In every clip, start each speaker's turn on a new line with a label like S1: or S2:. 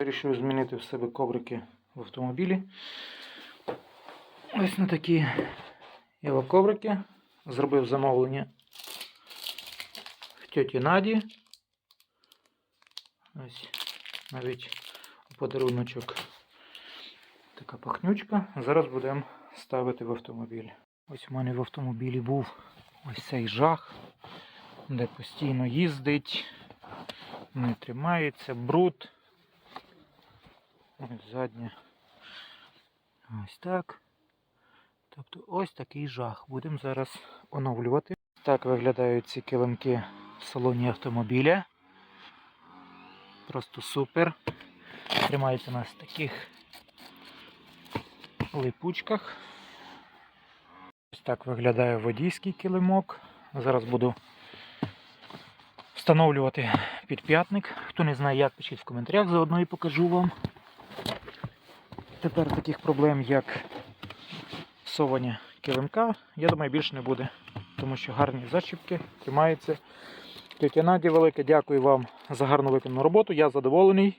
S1: Вирішив змінити в себе коврики в автомобілі. Ось на такі його коврики. Зробив замовлення в тьоті Наді. Ось навіть подаруночок така пахнючка. Зараз будемо ставити в автомобіль. Ось у мене в автомобілі був ось цей жах, де постійно їздить, не тримається, бруд. Ось заднє. Ось так. Тобто ось такий жах. Будемо зараз оновлювати. Так виглядають ці килимки в салоні автомобіля. Просто супер. Тримається на таких липучках. Ось так виглядає водійський килимок. Зараз буду встановлювати підп'ятник. Хто не знає, як пишіть в коментарях, заодно і покажу вам. Тепер таких проблем, як совання килимка, я думаю, більше не буде. Тому що гарні зачіпки тримаються. Тетя Наді велике, дякую вам за гарну виконану роботу. Я задоволений.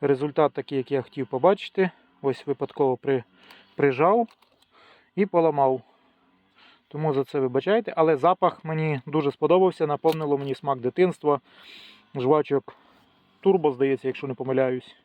S1: Результат такий, як я хотів побачити. Ось випадково при, прижав і поламав. Тому за це вибачайте. Але запах мені дуже сподобався, наповнило мені смак дитинства. Жвачок турбо, здається, якщо не помиляюсь.